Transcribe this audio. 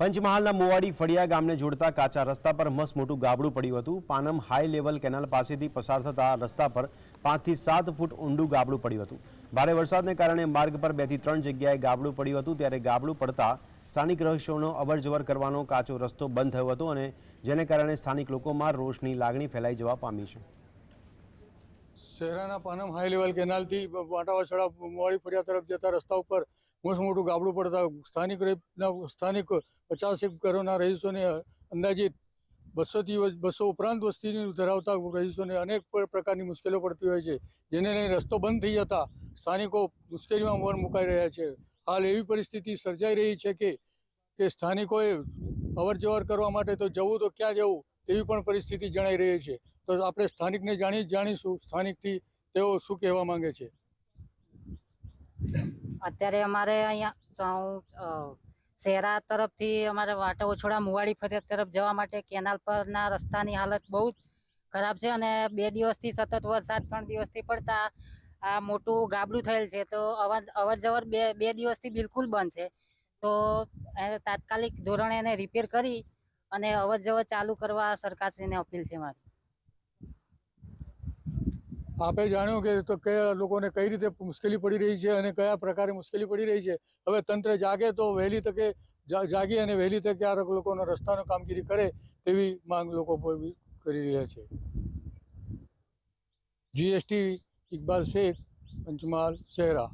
પંચમહાલના મોવાડી ફળિયા ગામને જોડતા કાચા રસ્તા પર મસ્ત મોટું ગાબડું પડ્યું હતું. પાનમ હાઈ લેવલ કેનાલ પાસેથી પસાર થતા રસ્તા પર પાંચથી સાત ફૂટ ઊંડું ગાબડું પડ્યું હતું. ભારે વરસાદને કારણે માર્ગ પર બેથી ત્રણ જગ્યાએ ગાબડું પડ્યું હતું. ત્યારે ગાબડું પડતા સ્થાનિક રહીશોનો અવરજવર કરવાનો કાચો રસ્તો બંધ થયો હતો અને જેને કારણે સ્થાનિક લોકોમાં રોષની લાગણી ફેલાઈ જવા પામી છે. શહેરાના પાનમ હાઈ લેવલ કેનાલથી વાંટાવાછડા મોવાડી ફળિયા તરફ જતા રસ્તા ઉપર મોટું મોટું ગાબડું પડતા સ્થાનિક સ્થાનિક પચાસેક ઘરોના રહીશોને અંદાજિત બસોથી બસો ઉપરાંત વસ્તીની ધરાવતા રહીશોને અનેક પ્રકારની મુશ્કેલીઓ પડતી હોય છે, જેને લઈને રસ્તો બંધ થઈ જતા સ્થાનિકો મુશ્કેલીમાં મોર મુકાઈ રહ્યા છે. હાલ એવી પરિસ્થિતિ સર્જાઈ રહી છે કે કે સ્થાનિકોએ અવર જવર કરવા માટે તો જવું તો ક્યાં જવું? તેવી પણ પરિસ્થિતિ જણાઈ રહી છે. તો આપણે સ્થાનિકને જાણી જાણીશું, સ્થાનિકથી તેઓ શું કહેવા માંગે છે? અત્યારે અમારે અહીંયા શહેરા તરફથી અમારે વાટા ઓછોડા મુવાડી ફરિયાદ તરફ જવા માટે કેનાલ પરના રસ્તાની હાલત બહુ જ ખરાબ છે અને બે દિવસથી સતત વરસાદ, ત્રણ દિવસથી પડતા આ મોટું ગાબડું થયેલ છે. તો અવર અવર જવર બે બે દિવસથી બિલકુલ બંધ છે. તો તાત્કાલિક ધોરણે એને રિપેર કરી અને અવર જવર ચાલુ કરવા સરકારશ્રીને અપીલ છે મારી. આપે જાણ્યું કે તો કયા લોકોને કઈ રીતે મુશ્કેલી પડી રહી છે અને કયા પ્રકારે મુશ્કેલી પડી રહી છે? હવે તંત્ર જાગે તો વહેલી તકે જાગી અને વહેલી તકે આ લોકોનો રસ્તાનો કામગીરી કરે તેવી માંગ લોકો કરી રહ્યા છે. જીએસટી ઇકબાલ શેખ, પંચમહાલ શહેરા